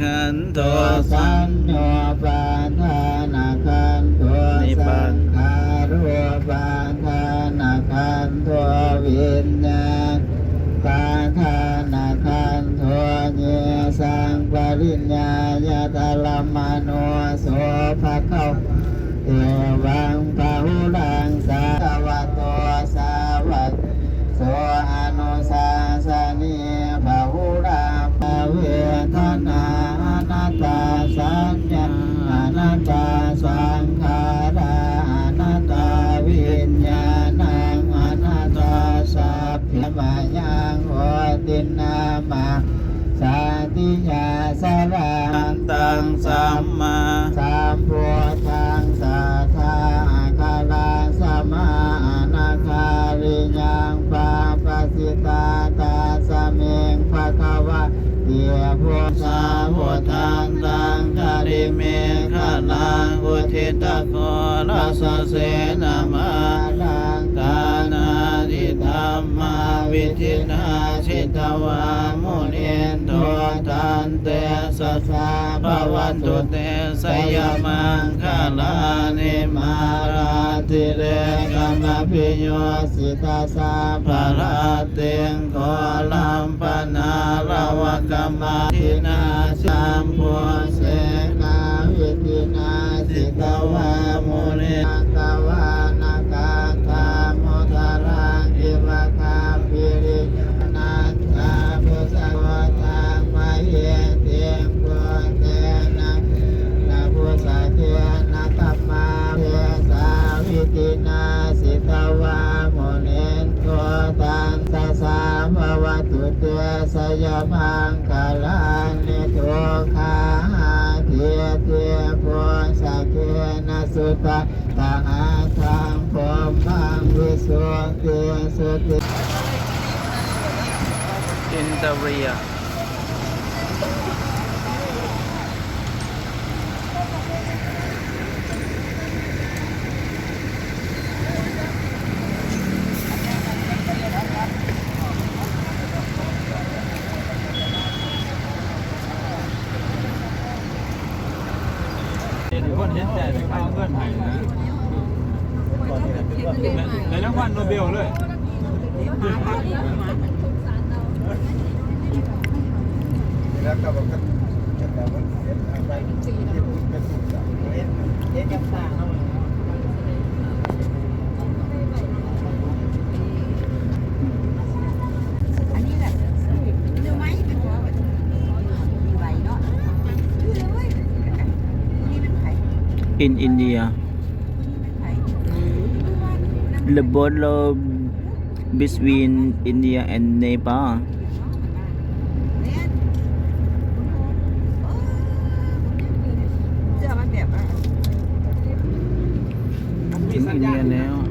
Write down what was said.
คันโตสัสังโยปาทานาคันตัวนิพพาสันงขารุปาทานาคันตัววิญญาณปาทานาคันตัวเยสังปริญญายตลมโนโสภะเข้าเอวังป ตินามาสาติยาสราอันตังสัมมาสามพุทธังสัทธาคาลาสมาอนาคาริยังปาปสิตาตาสเมงภะคะวะเตียพุทธาพุทธังตังคาริเมฆาลังอุทิตโกรัสเสนามา วิทินาชิตวามุนินโทตันเตสสสะภวันตุเตสยมังคาลานิมาราติเรกามพิโยสิตาสาภาราเตงโกลัมปนาลาวกรรมาทินาสัมพุเสนาวิทินาสิตวามุนิต ยมังกาลานิโทคาเทียเทียพุสะเกนสุตะตะหาทางพรหมังวิสุทธิสุติอินเเห็นคนเห็นใจแต่ข้าวเพื่อนไทยนะในรางวัลโนเบลเลยแล้วก็บอกกันแล้ว่าเห็นอะไรที่พูดเป็นสุดเห็นเห็นยังต่างเนาะ อันนี้แหละเนื้อไม้เป็นหัวแบบมีใบเนาะชื่อเลยเว้ยนี่เป็นไผ่ in India เป็นไผ่ the border between India and Nepal เนี่